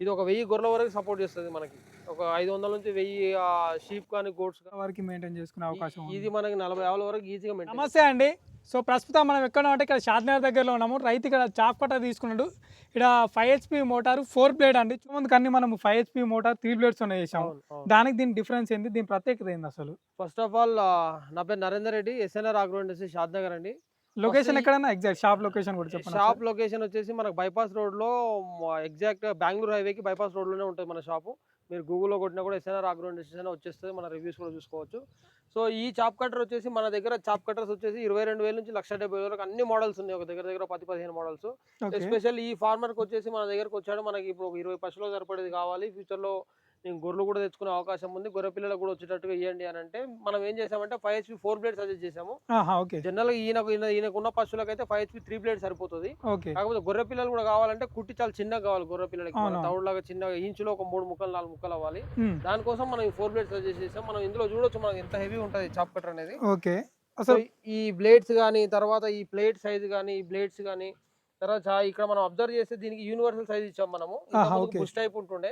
ఇది ఒక వెయ్యి గొర్రెల వరకు సపోర్ట్ చేస్తుంది మనకి. ఒక ఐదు వందల నుంచి వెయ్యి షీప్ కానీ గోడ్స్ వరకు మెయింటైన్ చేసుకునే అవకాశం. ఇది మనకి నలభై ఆవుల వరకు ఈజీగా మెయింటైన్ నమస్తే అండి. సో ప్రస్తుతం మనం ఎక్కడ అంటే ఇక్కడ షాద్నగర్ దగ్గరలో ఉన్నాము. రైతు ఇక్కడ చాప్ కట్ట తీసుకున్నాడు. ఇక్కడ five HP motor four blade అండి. ముందు కన్నీ మనం five HP motor three blades ఉన్నాయి చేసాము దానికి దీని డిఫరెన్స్ ఏంది? దీని ప్రత్యేకత ఏంది అసలు? ఫస్ట్ ఆఫ్ ఆల్ నా పేరు Narender Reddy S N R agro industry Shadnagar అండి. లొకేషన్ ఎక్కడన్నా? ఎగ్జాక్ట్ షాప్ లొకేషన్ కూడా చెప్పండి షాప్ లొకేషన్ వచ్చేసి మనకు బైపాస్ రోడ్లో ఎగ్జాక్ట్ బెంగళూరు హైవేకి బైపాస్ రోడ్లోనే ఉంటుంది మన షాపు మీరు గూగుల్లో కొట్టినా కూడా ఎస్ఎన్ఆర్ ఆగ్రో ఇండస్ట్రీస్ అనే వచ్చేస్తుంది మన రివ్యూస్ కూడా చూసుకోవచ్చు. సో ఈ చాప్ కటర్ వచ్చేసి మన దగ్గర చాప్ కటర్స్ వచ్చేసి ఇరవై రెండు వేల నుంచి లక్ష డెబ్బై వేల వరకు అన్ని మోడల్స్ ఉన్నాయి ఒక దగ్గర దగ్గర పది పదిహేను మోడల్స్ ఎస్పెషల్ ఈ ఫార్మర్కి వచ్చేసి మన దగ్గరకు వచ్చాడు మనకి ఇప్పుడు ఒక ఇరవై పశువులు సరిపడేది కావాలి ఫ్యూచర్లో నేను గొర్రెలు కూడా తెచ్చుకునే అవకాశం ఉంది. గొర్రె పిల్లలకు కూడా వచ్చేటట్టుగా ఇవ్వండి అని అంటే మనం ఏం చేసామంటే five HP four blade suggest చేసాము. జనరల్గా ఈయనకు ఈయన ఈయనకు ఉన్న పశువులకు అయితే ఫైవ్ హెచ్పి త్రీ బ్లేడ్ సరిపోతుంది. కాకపోతే గొర్రె పిల్లలు కూడా కావాలంటే కుట్టి చాలా చిన్నగా కావాలి గొర్రె పిల్లలకి. అవును. తౌడులాగా చిన్నగా ఇంచులో ఒక మూడు ముక్కలు నాలుగు ముక్కలు అవ్వాలి. దానికోసం మనం ఫోర్ బ్లేడ్ సజెస్ట్ చేసాం. మనం ఇందులో చూడొచ్చు మనకి ఎంత హెవీ ఉంటుంది చాప్ అనేది. ఓకే. అసలు ఈ బ్లేడ్స్ కానీ తర్వాత ఈ ప్లేట్ సైజ్ కానీ ఈ బ్లేడ్స్ కానీ తర్వాత ఇక్కడ మనం అబ్జర్వ్ చేస్తే దీనికి యూనివర్సల్ సైజ్ ఇచ్చాం మనము. బుష్ టైప్ ఉంటుండే.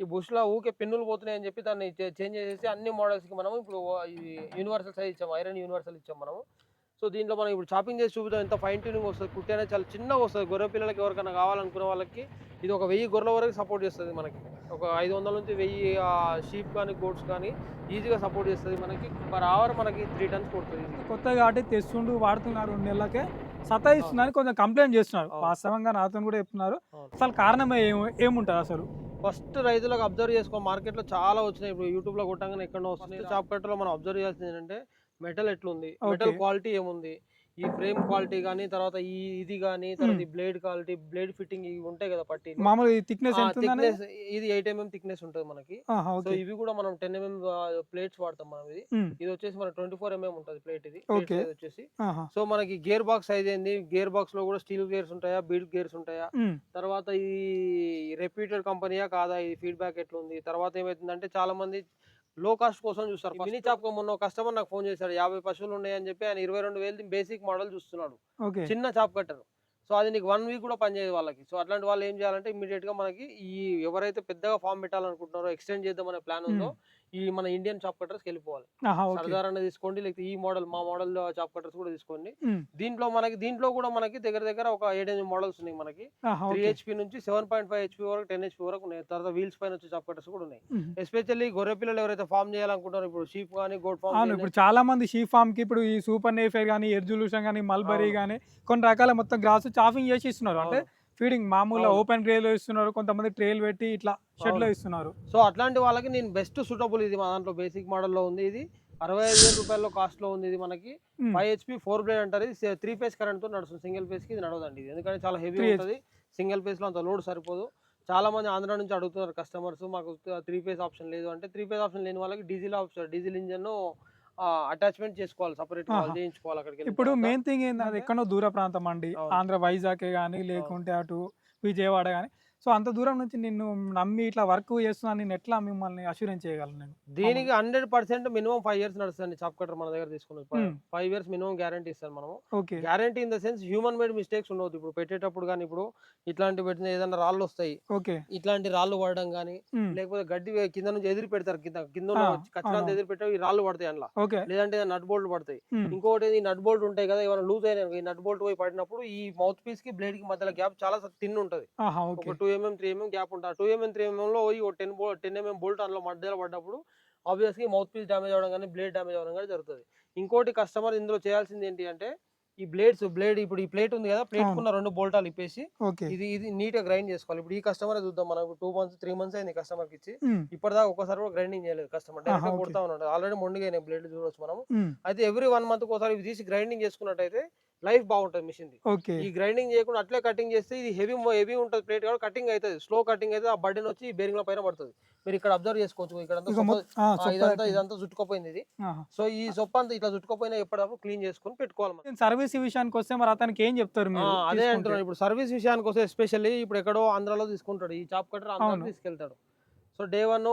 ఈ బుష్లో ఊకే పెన్నులు పోతున్నాయి అని చెప్పి దాన్ని చేంజ్ చేసేసి అన్ని మోడల్స్కి మనం ఇప్పుడు యూనివర్సల్ సైజ్ ఇచ్చాం. ఐరన్ యూనివర్సల్ ఇచ్చాం మనము. సో దీంట్లో మనం ఇప్పుడు చాపింగ్ చేసి చూపుతాం ఎంత ఫైన్ ట్యూనింగ్ వస్తుంది. కుట్టి అనేది చాలా చిన్నగా వస్తుంది. గొర్రె పిల్లలకి ఎవరికైనా కావాలనుకునే వాళ్ళకి ఇది ఒక వెయ్యి గొర్రెల వరకు సపోర్ట్ చేస్తుంది మనకి. ఒక ఐదు వందల నుంచి వెయ్యి షీప్ కానీ గోడ్స్ కానీ ఈజీగా సపోర్ట్ చేస్తుంది మనకి. పర్ అవర్ మనకి త్రీ టన్స్ కొడుతుంది. కొత్తగా కాబట్టి తెస్తుండు వాడుతున్నారు రెండు నెలలకే. సతాయిస్తుందని కొంచెం కంప్లైంట్ చేస్తున్నారు. వాస్తవంగా నాతో కూడా చెప్తున్నారు. అసలు కారణం ఏముంటుంది అసలు? ఫస్ట్ రైతులకు అబ్జర్వ్ చేసుకో మార్కెట్లో చాలా వచ్చినాయి. ఇప్పుడు యూట్యూబ్లో కొట్టంగానే ఎక్కడో వస్తుంది చాప్ కట్టలో మనం అబ్జర్వ్ చేయాల్సింది ఏంటంటే మెటల్ ఎట్లుంది? మెటల్. క్వాలిటీ ఏముంది? ఈ ఫ్రేమ్ క్వాలిటీ కానీ తర్వాత ఈ ఇది కానీ తర్వాత ఈ బ్లేడ్ క్వాలిటీ బ్లేడ్ ఫిట్టింగ్ ఇవి ఉంటాయి కదా పట్టి మామూలు థిక్నెస్ ఇది ఎయిట్ ఎంఎం థిక్నెస్ ఉంటుంది మనకి. సో ఇవి కూడా మనం టెన్ ఎంఎం ప్లేట్స్ వాడతాం మనం ఇది. ఇది వచ్చేసి మన ట్వంటీ ఫోర్ ఎంఎం ఉంటుంది ప్లేట్ ఇది. వచ్చేసి. సో మనకి గేర్ బాక్స్ సైజ్ ఏంది? గేర్ బాక్స్లో కూడా స్టీల్ గేర్స్ ఉంటాయా? బీడ్ గేర్స్ ఉంటాయా? తర్వాత ఈ రెప్యూటెడ్ కంపెనీయా కాదా? ఇది ఫీడ్బ్యాక్ ఎట్లుంది? తర్వాత ఏమైతుందంటే చాలా మంది లో కాస్ట్ కోసం చూస్తారు. మినీ చాప్ మొన్న కస్టమర్ నాకు ఫోన్ చేశాడు యాభై పశువులు ఉన్నాయని చెప్పి ఆయన ఇరవై రెండు వేలు బేసిక్ మోడల్ చూస్తున్నాడు. చిన్న చాప్ కట్టర్. సో అది నీకు వన్ వీక్ కూడా పనిచేయదు వాళ్ళకి. సో అట్లాంటి వాళ్ళు ఏం చేయాలంటే ఇమీడియట్గా మనకి ఈ ఎవరైతే పెద్దగా ఫామ్ పెట్టాలనుకుంటున్నారో ఎక్స్టెండ్ చేద్దామనే ప్లాన్ ఉందో ఈ మన ఇండియన్ చాప్ కట్టర్స్ వెళ్ళిపోవాలి. అనేది తీసుకోండి లేకపోతే ఈ మోడల్ మా మోడల్ చాప్ కట్టర్స్ కూడా తీసుకోండి. దీంట్లో మనకి దీంట్లో కూడా మనకి దగ్గర దగ్గర ఒక ఏడెనిమిది మోడల్స్ ఉన్నాయి మనకి. త్రీ హెచ్పి నుంచి సెవెన్ పాయింట్ ఫైవ్ హెచ్పి వరకు టెన్ హెచ్పి వరకు ఉన్నాయి. తర్వాత వీల్స్ పైన వచ్చే చాప్ కట్టర్స్ కూడా ఉన్నాయి. ఎస్పెషల్లీ గొర్రె పిల్లలు ఎవరైతే ఫామ్ చేయాలనుకుంటారో ఇప్పుడు షీప్ కానీ గోడ్ ఫామ్ ఇప్పుడు చాలా మంది షీ ఫామ్కి ఇప్పుడు ఈ సూపర్ నేఫేర్ కానీ ఎర్జులూషన్ కానీ మల్బరీ. కానీ కొన్ని రకాల మొత్తం గ్రాస్ చాఫింగ్ చేసి ఇస్తున్నారు అంటే ఫీడింగ్ మామూలుగా. ఓపెన్ ట్రేలో ఇస్తున్నారు కొంతమంది ట్రేల్ పెట్టి ఇట్లా షెడ్లో. ఇస్తున్నారు. సో అట్లాంటి వాళ్ళకి నేను బెస్ట్ సూటబుల్ ఇది మా దాంట్లో బేసిక్ మోడల్లో ఉంది ఇది. అరవై ఐదు వేల రూపాయల్లో కాస్ట్లో ఉంది ఇది మనకి. ఫైవ్ హెచ్పి ఫోర్ బ్లేడ్ అంటారు ఇది. త్రీ ఫేస్ కరెంట్తో నడుస్తుంది. సింగిల్ ఫేస్కి ఇది నడవదండి ఇది. ఎందుకంటే చాలా హెవీ 3 ఉంటుంది. సింగిల్ ఫేస్లో అంత లోడ్ సరిపోదు. చాలా మంది ఆంధ్ర నుంచి అడుగుతున్నారు కస్టమర్స్ మాకు త్రీ ఫేస్ ఆప్షన్ లేదు అంటే త్రీ ఫేస్ ఆప్షన్ లేని వాళ్ళకి diesel option diesel engine attachment చేసుకోవాలి సపరేట్. చేయించుకోవాలి అక్కడికి ఇప్పుడు. మెయిన్ థింగ్ ఏంటంటే ఎక్కడో దూర ప్రాంతం అండి. ఆంధ్ర వైజాగ్ కానీ లేకుంటే అటు విజయవాడ కానీ సో అంత దూరం నుంచి నిన్ను నమ్మి ఇట్లా వర్క్ చేస్తున్నాను నేను ఎట్లా మిమ్మల్ని అష్యూరెన్స్ చేయగలను నేను? దీనికి hundred percent minimum five years నడుస్తుంది చాప్ కటర్ మన దగ్గర తీసుకున్నది Hmm. Five years minimum guarantee ఇస్తాను మనము. Okay. Guarantee in the sense human made mistakes ఉండవద్దు ఇప్పుడు పెట్టేటప్పుడు కానీ ఇప్పుడు ఇట్లాంటి పెట్టిన ఏదైనా రాళ్ళు వస్తాయి. ఓకే. ఇట్లాంటి రాళ్ళు పడడం కానీ లేకపోతే గడ్డి కింద నుంచి ఎదురు పెడతారు. కింద కింద అవును. ఎదురు పెట్టావు ఈ రాళ్ళు పడతాయి అందులో. ఓకే. లేదంటే నట్ బోల్ట్ పడతాయి. ఈ నట్ బోల్ట్ ఉంటాయి కదా ఏమైనా లూజ్ అయినా ఈ నట్ బోల్ట్ పోయి పడినప్పుడు ఈ మౌత్ పీస్కి బ్లేడ్కి మధ్యలో గ్యాప్ చాలా తిన్ ఉంటది. ఒక two MM three MM gap ఉంటుంది. టూ ఎంఎం త్రీ ఎంఎం లో పోయి టెన్ బో టెన్ ఎంఎం బోల్ట్ అందులో మధ్యలో పడ్డప్పుడు ఆబ్వియస్లీ మౌత్ పీస్ డ్యామేజ్ అవ్వడం కానీ బ్లేడ్ డ్యామేజ్ అవ్వడం కానీ జరుగుతుంది. ఇంకోటి కస్టమర్ ఇందులో చేయాల్సింది ఏంటి అంటే ఈ బ్లేడ్స్ బ్లేడ్ ఇప్పుడు ఈ ప్లేట్ ఉంది కదా ప్లేట్. కున్న రెండు బోల్టాలు ఇప్పేసి ఇది ఇది నీట్గా గ్రైండ్ చేసుకోవాలి. ఇప్పుడు ఈ కస్టమర్ చూద్దాం మనకు టూ మంత్స్ త్రీ మంత్స్ అయింది కస్టమర్కి ఇచ్చి. ఇప్పటిదాకా ఒకసారి కూడా గ్రైండింగ్ చేయలేదు కస్టమర్ డైరెక్ట్. కొడతా ఉన్నాడు. ఆల్రెడీ మొండిగా బ్లేడ్ చూడొచ్చు మనం అయితే ఎవ్రీ వన్ మంత్ ఒకసారి తీసి గ్రైండింగ్ చేసుకున్నట్టయితే లైఫ్ బాగుంటుంది మిషన్ ఓకే. ఈ గ్రైండింగ్ చేయకుండా అట్లే కటింగ్ చేస్తే ఇది హెవీ హెవీ ఉంటుంది ప్లేట్ కాబట్టి కటింగ్ అవుతుంది స్లో కటింగ్ అయితే ఆ బడ్డెన్ వచ్చి బేరింగ్ పైన పడుతుంది. మీరు ఇక్కడ అబ్జర్వ్ చేసుకోవచ్చు ఇక్కడ ఇదంతా. ఇదంతా చుట్టుకోపోయింది ఇది. సో ఈ సొప్ప అంతా ఇట్లా చుట్టుకోపోయినా ఎప్పటికప్పుడు క్లీన్ చేసుకొని పెట్టుకోవాలి సర్వీస్ విషయానికి వస్తే మరి అతనికి ఏం చెప్తారు అదే? అంటున్నాను. ఇప్పుడు సర్వీస్ విషయానికి వస్తే ఎస్పెషల్లీ ఇప్పుడు ఎక్కడో ఆంధ్రాలో తీసుకుంటాడు. ఈ చాప్ కట్టర్ ఆంధ్రాలో. తీసుకెళ్తాడు. So day one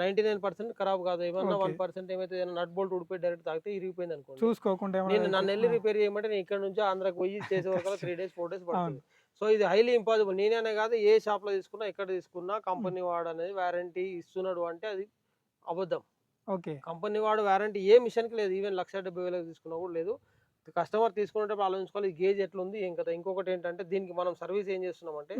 ninety nine percent ఖరాబ్ కాదు. ఏమన్నా. వన్ పర్సెంట్ ఏమైతే నట్ బోల్ట్ ఉడిపోయి డైరెక్ట్ తాగితే ఇరిగిపోయింది అనుకోండి. చూసుకోకుండా నేను నన్ను వెళ్ళి రిపేర్ చేయమంటే నేను ఇక్కడ నుంచి ఆంధ్రాకి పోయి చేసే వరకు త్రీ డేస్ ఫోర్ డేస్ పడుతుంది. సో ఇది హైలీ ఇంపాసిబుల్ నేనే కాదు ఏ షాప్లో తీసుకున్నా ఎక్కడ తీసుకున్నా కంపెనీ వాడు అనేది వారంటీ ఇస్తున్నాడు అంటే అది అబద్ధం. ఓకే. కంపెనీ వాడు వారంటీ ఏ మిషన్కి లేదు. ఈవెన్ లక్ష డెబ్బై వేలకు తీసుకున్నా కూడా లేదు. కస్టమర్ తీసుకునేటప్పుడు ఆలోచించుకోవాలి ఈ గేజ్ ఎట్లా ఉంది ఏం కదా ఇంకొకటి ఏంటంటే దీనికి మనం సర్వీస్ ఏం చేస్తున్నాం అంటే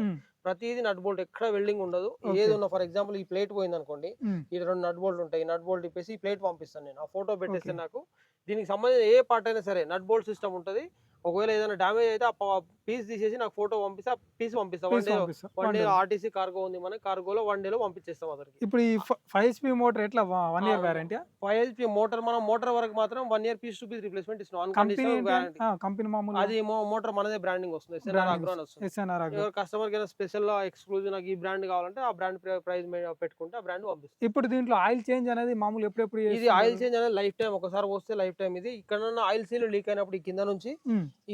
ప్రతిదీ నట్ బోల్ట్ ఎక్కడ వెల్డింగ్ ఉండదు. ఏది ఉన్నా ఫర్ ఎగ్జాంపుల్ ఈ ప్లేట్ పోయింది అనుకోండి. ఈ రెండు నట్ బోల్ట్ ఉంటాయి నట్ బోల్ట్ ఇప్పేసి ఈ ప్లేట్ పంపిస్తాను నేను ఆ ఫోటో పెట్టేస్తే. నాకు దీనికి సంబంధించిన ఏ పార్ట్ అయినా సరే నట్ బోల్ట్ సిస్టమ్ ఉంటుంది ఒకవేళ ఏదైనా డ్యామేజ్ అయితే ఆ పీస్ తీసేసి నాకు ఫోటో పంపిస్తే పీస్ పంపిస్తాం. One day. One day. RTC cargo ఉంది మన కార్గోలో వన్ డేలో పంపించేస్తాం అతనికి. ఇప్పుడు ఈ ఫైవ్ స్పీ మోటార్ ఎట్లా వన్ ఇయర్ ఆ, వ్యారంటీ ఫైవ్ హెచ్పి మోటార్ మనం మోటార్ వరకు మాత్రం one year piece to piece replacement ఇస్తున్నాం. కంపెనీ వారంటీ మామూలు అది మోటార్ మనదే బ్రాండింగ్ వస్తుంది. ఎస్ఎన్ఆర్ Branding అగ్రో అని వస్తుంది. ఎస్ఎన్ఆర్ ఎవరు కస్టమర్కి స్పెషల్ ఎక్స్క్లూజివ్ నాకు ఈ బ్రాండ్ కావాలంటే ఆ బ్రాండ్ ప్రైస్ పెట్టుకుంటే ఆ బ్రాండ్ పంపిస్తాం. ఇప్పుడు దీంట్లో ఆయిల్ చేంజ్ అనేది మామూలు ఎప్పుడెప్పుడు ఇది? ఆయిల్ చేంజ్ అనేది లైఫ్ టైం ఒకసారి వస్తే లైఫ్ టైం ఇది ఇక్కడ ఆయిల్ సీల్ లీక్ అయినప్పుడు ఈ కింద నుంచి.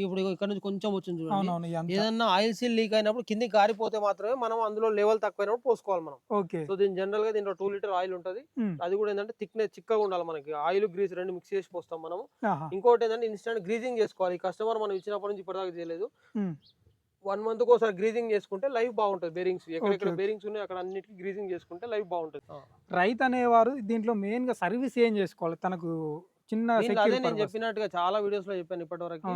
ఇప్పుడు ఇక్కడ నుంచి కొంచెం వచ్చింది చూడండి. ఏదన్నా ఆయిల్ సీల్ లీక్ అయినప్పుడు కిందికి కారిపోతే మాత్రమే మనం అందులో లెవెల్ తక్కువైనప్పుడు పోసుకోవాలి మనం. ఓకే. సో దీని జనరల్గా దీంట్లో టూ లీటర్ ఆయిల్ ఉంటుంది. అది కూడా ఏంటంటే థిక్నెస్ చిక్కగా ఉండాలి మనకి. ఆయిల్ గ్రీస్ రెండు మిక్స్ చేసి పోస్తాం మనం. ఇంకోటి ఏంటంటే ఇన్స్టెంట్ గ్రీజింగ్ చేసుకోవాలి. కస్టమర్ మనం ఇచ్చినప్పటి నుంచి ఇప్పటిదాకా చేయలేదు. వన్ మంత్ ఒకసారి గ్రీజింగ్ చేసుకుంటే లైఫ్ బాగుంటుంది బేరింగ్స్. ఎక్కడెక్కడ. బేరింగ్స్ ఉన్నాయి అక్కడ అన్నిటికీ గ్రీజింగ్ చేసుకుంటే లైఫ్ బాగుంటుంది. రైతు అనేవారు దీంట్లో మెయిన్గా సర్వీస్ ఏం చేసుకోవాలి? తనకు చిన్న అదే నేను. చెప్పినట్టుగా చాలా వీడియోస్లో చెప్పాను ఇప్పటి వరకు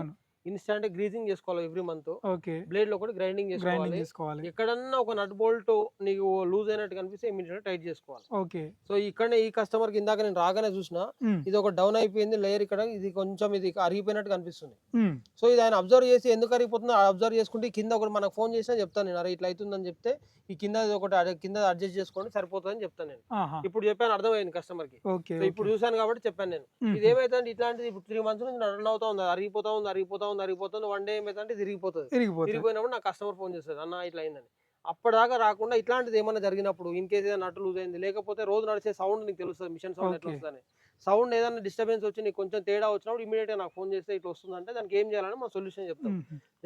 ఇన్స్టెంట్ గ్రీజింగ్ చేసుకోవాలి ఎవ్రీ మంత్. ఓకే. బ్లేడ్లో కూడా గ్రైండింగ్ చేసుకోవాలి. ఎక్కడన్నా ఒక నట్ బోల్ట్ నీకు లూజ్ అయినట్టు కనిపిస్తే ఇమీడియట్ టైట్ చేసుకోవాలి. ఓకే. సో ఇక్కడనే ఈ కస్టమర్కి ఇందాక నేను రాగానే చూసిన. ఇది ఒక డౌన్ అయిపోయింది లేయర్ ఇక్కడ ఇది కొంచెం ఇది అరిగిపోయినట్టు కనిపిస్తుంది. సో ఇది ఆయన అబ్జర్వ్ చేసి ఎందుకు అరిగిపోతుందో అబ్జర్వ్ చేసుకుంటే కింద ఒకటి మనకు ఫోన్ చేసినా చెప్తాను నేను. అరే ఇట్లా అవుతుందని చెప్తే ఈ కింద ఒకటి కింద అడ్జస్ట్ చేసుకోండి సరిపోతుందని చెప్తాను నేను. ఇప్పుడు చెప్పాను అర్థమైంది కస్టమర్కి ఇప్పుడు చూసాను కాబట్టి చెప్పాను నేను. ఇది ఏమైతుంది ఇట్లాంటిది ఇప్పుడు త్రీ మంత్స్ నుంచి రన్ అవుతా ఉంది అరిగిపోతా ఉంది అరిగిపోతా ఉంది అరిగిపోతుంది వన్ డే ఏమైతే ఇది ఇరిగిపోతుంది తిరిగిపోతుంది. తిరిగిపోయినప్పుడు నాకు కస్టమర్ ఫోన్ చేస్తుంది అన్న ఇట్లా అయిందని. అప్పటిదాకా రాకుండా ఇట్లాంటిది ఏమైనా జరిగినప్పుడు ఇన్ కేసు ఏదైనా నటు లూజ్ అయింది లేకపోతే రోజు నడిచే సౌండ్ నీకు తెలుస్తుంది మిషన్ సౌండ్ ఎట్లా. వస్తుందని సౌండ్ ఏదైనా డిస్టర్బెన్స్ వచ్చి నీకు కొంచెం తేడా వచ్చినప్పుడు ఇమీడియట్గా నాకు ఫోన్ చేస్తే ఇట్లా వస్తుందంటే దానికి ఏం చేయాలని మనం సొల్యూషన్ చెప్తాం.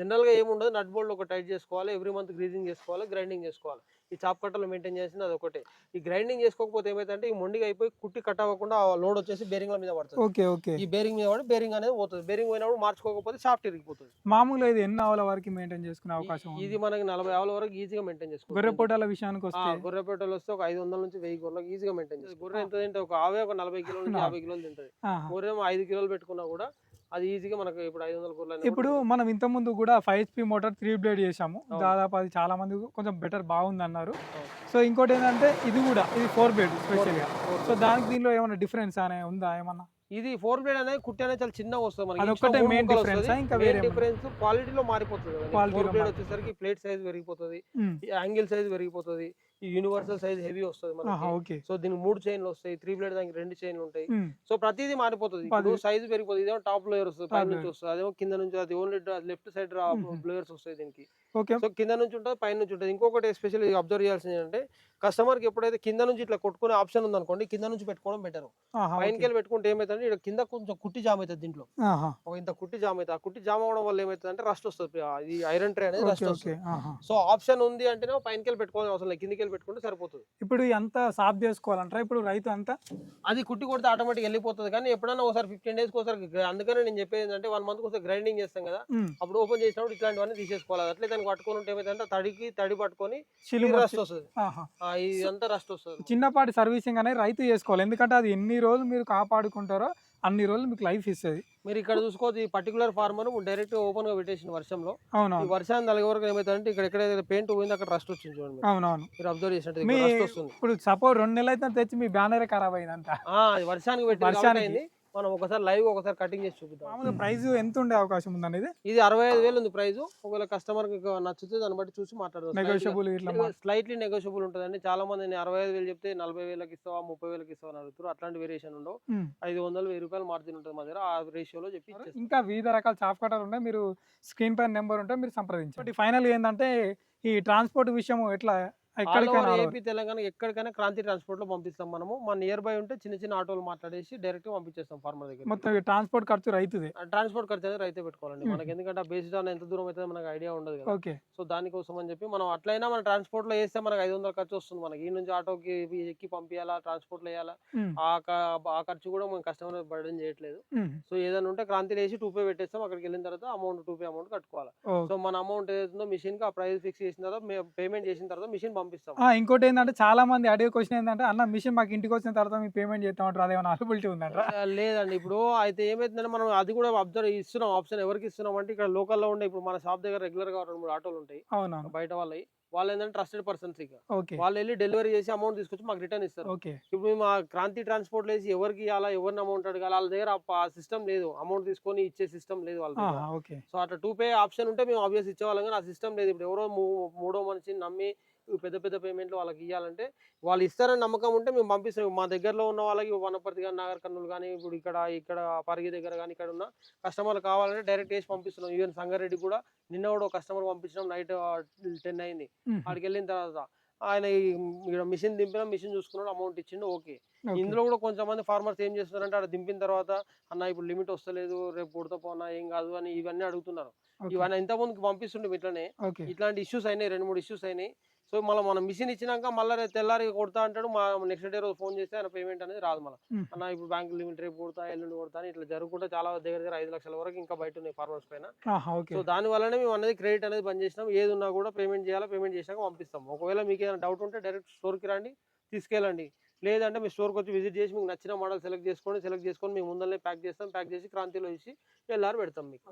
జనరల్గా ఏముండదు నట్ బోల్డ్ ఒక టైట్ చేసుకోవాలి ఎవ్రీ మంత్ గ్రీజింగ్ చేసుకోవాలి గ్రైండింగ్ చేసుకోవాలి. ఈ చాప్ కట్టలు మెయింటైన్ చేసింది అది ఒకటే ఈ గ్రైండింగ్ చేసుకోకపోతే ఏమైతే ఈ మొండిగా అయిపోయి కుట్టి కట్ అవ్వకుండా లోడ్ వచ్చేసి బేరింగ్ల మీద పడుతుంది. Okay okay. ఈ బేరింగ్ మీద పడి బేరింగ్ అనేది పోతుంది. బేరింగ్ పోయినప్పుడు మార్చుకోకపోతే షాఫ్ట్ ఇరిగిపోతుంది. మామూలుగా ఇది ఎన్ని ఆవుల వరకు మెయింటైన్ చేసుకునే అవకాశం ఇది మనకి నలభై ఆవుల వరకు ఈజీగా మెయింటైన్ చేసుకోవచ్చు. గొర్రె పొటాల విషయానికి వస్తే? గొర్రె పెట్టలు వస్తే ఒక ఐదు వందల నుంచి వెయ్యి గొర్రెలకు ఈజీగా మెయింటైన్ చేస్తుంది గొర్రె ఎంత తింటే ఒక ఆవే ఒక నలభై కిలోల నుంచి. యాభై కిలోలు తింటది. గొర్రె ఐదు కిలోలు పెట్టుకున్నా కూడా అది ఈజీగా మనకు ఇప్పుడు ఐదు వందల గొర్రెలు ఇప్పుడు మనం ఇంత ముందు కూడా five HP motor three blade చేసాము. దాదాపు అది చాలా మంది కొంచెం బెటర్ బాగుంది అన్నారు. సో ఇంకోటి ఏంటంటే ఇది కూడా ఇది ఫోర్ బ్లేడ్ స్పెషల్గా సో దానికి దీనిలో ఏమైనా డిఫరెన్స్ అనే ఉందా ఏమన్నా ఇది ఫోర్ బ్లేడ్ అనేది కుట్టి అనేది చాలా చిన్నగా వస్తుంది మనకి difference ఆ? ఇంకా వేరే? డిఫరెన్స్ క్వాలిటీలో మారిపోతుంది ఫోర్ బ్లేడ్ వచ్చేసరికి ప్లేట్ సైజ్ పెరిగిపోతుంది. యాంగిల్ సైజ్ పెరిగిపోతుంది ఈ యూనివర్సల్ సైజ్ హెవీ వస్తుంది మనకి. సో దీనికి మూడు చైన్లు వస్తాయి. త్రీ బ్లేడ్ దానికి రెండు చైన్లు ఉంటాయి. సో ప్రతిదీ మారిపోతుంది. ఇప్పుడు సైజ్ పెరిగిపోతుంది. ఇదేమో టాప్ లేయర్ వస్తుంది. పైన నుంచి. వస్తుంది. అదేమో కింద నుంచి అది ఓన్లీ లెఫ్ట్ సైడ్. బ్లేయర్స్ వస్తాయి దీనికి. సో కింద నుంచి ఉంటుంది పైన నుంచి ఉంటుంది. ఇంకొకటి ఎస్పెషల్ అబ్జర్వ్ చేయాల్సింది ఏంటంటే కస్టమర్కి ఎప్పుడైతే కింద నుంచి ఇట్లా కొట్టుకునే ఆప్షన్ ఉంది అనుకోండి కింద నుంచి పెట్టుకోవడం బెటర్ ఆహా, పైనకి ఓకే. వెళ్ళి పెట్టుకుంటే ఏమైతుంది ఇక్కడ కింద కొంచెం కుట్టి జామ్ అవుతుంది దీంట్లో. ఒక ఇంత కుట్టి జామ్ అవుతుంది. ఆ కుట్టి జామ్ అవడం వల్ల ఏమైతుంది అంటే రస్ట్ వస్తుంది ఈ ఐరన్ ట్రే అనేది రస్ట్ వస్తుంది. సో ఆప్షన్ ఉంది అంటేనే పైనకి వెళ్ళి పెట్టుకోవాల్సిన అవసరం లేదు. కిందికి పెట్టుకుంటే సరిపోతుంది. ఇప్పుడు అంతా సాఫ్ చేసుకోవాలంటారా? ఇప్పుడు రైతు అంతా? అది కుట్టి కొడితే ఆటోమేటిక్ వెళ్ళిపోతుంది. కానీ ఎప్పుడైనా ఒకసారి ఫిఫ్టీన్ డేస్కి ఒకసారి అందుకనే నేను చెప్పేది ఏంటంటే వన్ మంత్ ఒకసారి గ్రైండింగ్ చేస్తాం కదా. అప్పుడు ఓపెన్ చేసినప్పుడు ఇట్లాంటివన్నీ తీసేసుకోవాలి. అట్లే దానికి పట్టుకొని ఉంటే ఏమైందంటే తడికి తడి పట్టుకొని రస్ట్ వస్తుంది. ఇదంతా రస్ట్ వస్తుంది. చిన్నపాటి సర్వీసింగ్ అనేది రైతు చేసుకోవాలి. ఎందుకంటే అది ఎన్ని రోజులు మీరు కాపాడుకుంటారో అన్ని రోజులు మీకు లైఫ్ ఇస్తుంది. మీరు ఇక్కడ చూసుకోవచ్చు ఈ పర్టికులర్ ఫార్మర్ డైరెక్ట్ ఓపెన్గా పెట్టేసిన వర్షంలో. అవునవును. వర్షాన్ని తలగే వరకు ఏమైతుందంటే ఇక్కడ ఎక్కడైతే పెయింట్ పోయింది అక్కడ రస్ట్ వచ్చింది చూడండి. అవునవును. మీరు అబ్జర్వ్ చేసినట్టు ఇప్పుడు సపోజ్ రెండు నెలలు అయితే తెచ్చి మీ బ్యానరే ఖరాబ్ అయిందంట. వర్షానికి పెట్టి వర్షానికి. మనం ఒకసారి లైవ్ ఒకసారి కటింగ్ చేసి చూపిద్దాం. మామూలుగా ప్రైస్ ఎంత ఉండే అవకాశం ఉంది అనేది ఇది అరవై ఐదు వేలు ఉంది ప్రైస్. ఒకవేళ కస్టమర్ నచ్చితే దాన్ని బట్టి చూసి మాట్లాడదాం. నెగోషియబుల్ ఇట్లా స్లైట్లీ నెగోషియబుల్ ఉంటుందండి. చాలా మంది నేను అరవై ఐదు వేలు చెప్తే నలభై వేలకు ఇస్తావా ముప్పై వేలకు ఇస్తావా అని అడుగుతారు. అట్లాంటి వేరియేషన్ ఉండవు. ఐదు వందలు వెయ్యి రూపాయలు మార్జిన్ ఉంటుంది మా దగ్గర. ఆ రేషియోలో చెప్పి. ఇంకా వివిధ రకాల చాప్ కటర్ ఉన్నాయి మీరు స్క్రీన్ పైన నెంబర్ ఉంటే మీరు సంప్రదించండి. ఫైనల్ ఏంటంటే ఈ ట్రాన్స్పోర్ట్ విషయం ఎట్లా ఏపీ తెలంగాణ ఎక్కడికైనా క్రాంతి ట్రాన్స్పోర్ట్లో పంపిస్తాం మనము. మా నియర్ బై ఉంటే చిన్న చిన్న ఆటోలు మాట్లాడేసి డైరెక్ట్గా పంపించేస్తాం ఫార్మర్ దగ్గర మొత్తం ట్రాన్స్పోర్ట్ ఖర్చు రైతుదే. ట్రాన్స్పోర్ట్ ఖర్చు అనేది రైతే పెట్టుకోవాలండి. మనకి ఎందుకంటే బేస్డ్ ఆన్ ఎంత దూరం అయితే మనకు ఐడియా ఉండదు కదా. ఓకే. సో దానికోసం అని చెప్పి మనం అట్లయినా మన ట్రాన్స్పోర్ట్లో వేస్తే మనకు ఐదు వందల ఖర్చు వస్తుంది మనకి. ఈ నుంచి ఆటోకి ఎక్కి పంపించాలా ట్రాన్స్పోర్ట్లో వేయాలా ఆ ఖర్చు కూడా మనం కస్టమర్ బర్డెన్ చేయట్లేదు. సో ఏదైనా ఉంటే క్రాంతిలో వేసి టూ పే పెట్టేస్తాం. అక్కడికి వెళ్ళిన తర్వాత అమౌంట్ టూ పే అమౌంట్ కట్టుకోవాలి. సో మన అమౌంట్ ఏదైతుందో మిషన్కి ఆ ప్రైస్ ఫిక్స్ చేసిన తర్వాత పేమెంట్ చేసిన తర్వాత మిషన్ పంపిస్తాం. ఇంకోటి ఏంటంటే చాలా మంది అడిగే క్వశ్చన్ ఏంటంటే అన్న మిషన్ మాకు ఇంటికి వచ్చిన తర్వాత మీ పేమెంట్ చేస్తామంటారు అదేమైనా అవైలబిలిటీ ఉందంటారా? ఆ, లేదండి. ఇప్పుడు అయితే ఏమైతుందంటే మనం అది కూడా అబ్జర్వ్ ఇస్తున్నాం ఆప్షన్ ఎవరికి ఇస్తున్నాం అంటే ఇక్కడ లోకల్లో ఉండే ఇప్పుడు మన షాప్ దగ్గర రెగ్యులర్గా రెండు మూడు ఆటోలు ఉంటాయి. అవునవును బయట వాళ్ళవి. వాళ్ళు ఏంటంటే ట్రస్టెడ్ పర్సన్స్ ఇక. ఓకే. వాళ్ళు వెళ్ళి డెలివరీ చేసి అమౌంట్ తీసుకొచ్చి మాకు రిటర్న్ ఇస్తారు. ఓకే. ఇప్పుడు మేము ఆ క్రాంతి ట్రాన్స్పోర్ట్ వేసి ఎవరికి ఇవ్వాలా ఎవరిని అమౌంట్ అడగాలి వాళ్ళ దగ్గర ఆ సిస్టమ్ లేదు. అమౌంట్ తీసుకొని ఇచ్చే సిస్టమ్ లేదు వాళ్ళ సో అట్లా టూ పే ఆప్షన్ ఉంటే మేము ఆబ్వియస్ ఇచ్చేవాళ్ళం కానీ ఆ సిస్టమ్ లేదు. ఇప్పుడు ఎవరో మూడో మనిషిని నమ్మి పెద్ద పెద్ద పేమెంట్లు వాళ్ళకి ఇవ్వాలంటే వాళ్ళు ఇస్తారని నమ్మకం ఉంటే మేము పంపిస్తాం. మా దగ్గరలో ఉన్న వాళ్ళకి వనపర్తి కానీ నాగర్ కర్నూలు కానీ ఇప్పుడు ఇక్కడ ఇక్కడ పరిగి దగ్గర కానీ ఇక్కడ ఉన్న కస్టమర్లు కావాలంటే డైరెక్ట్ వేసి పంపిస్తున్నాం. ఈవెన్ సంగారెడ్డి కూడా నిన్న కూడా ఒక కస్టమర్ పంపించినాం. నైట్ టెన్ అయింది. అక్కడికి వెళ్ళిన తర్వాత ఆయన ఇక్కడ మిషన్ దింపినా మిషన్ చూసుకున్నాడు. అమౌంట్ ఇచ్చిండు. ఓకే. ఇందులో కూడా కొంచెం మంది ఫార్మర్స్ ఏం చేస్తున్నారంటే అక్కడ దింపిన తర్వాత అన్న ఇప్పుడు లిమిట్ వస్తలేదు. రేపు కుడతా పోనా ఏం కాదు అని ఇవన్నీ అడుగుతున్నారు. ఇవన్నీ ఇంత ముందుకు పంపిస్తుండే ఇట్లనే. ఇట్లాంటి ఇష్యూస్ అయినాయి. రెండు మూడు ఇష్యూస్ అయినాయి. సో మళ్ళీ మనం మిషన్ ఇచ్చినాక మళ్ళీ తెల్లారి కొడతా అంటాడు. మా నెక్స్ట్ డే రోజు ఫోన్ చేస్తే ఆయన పేమెంట్ అనేది రాదు మళ్ళీ. అన్న ఇప్పుడు బ్యాంక్ లిమిట్ రేపు కొడతా ఎల్లుండి కొడతా ఇట్లా జరుగుకుంటే చాలా దగ్గర దగ్గర ఐదు లక్షల వరకు ఇంకా బయట ఉన్నాయి ఫార్మర్స్ పైన. సో దాని వల్లనే మేము అనేది క్రెడిట్ అనేది బంద్ చేసినాం. ఏది ఉన్నా కూడా పేమెంట్ చేయాలా పేమెంట్ చేసినాక పంపిస్తాం. ఒకవేళ మీకు ఏదైనా డౌట్ ఉంటే డైరెక్ట్ స్టోర్కి రండి తీసుకెళ్ళండి. లేదంటే మీ స్టోర్కి వచ్చి విజిట్ చేసి మీకు నచ్చిన మోడల్ సెలెక్ట్ చేసుకోండి సెలెక్ట్ చేసుకొని మీకు ముందరనే ప్యాక్ చేస్తాం. ప్యాక్ చేసి క్రాంతిలో ఇచ్చి ఎల్ఆర్ పెడతాం మీకు.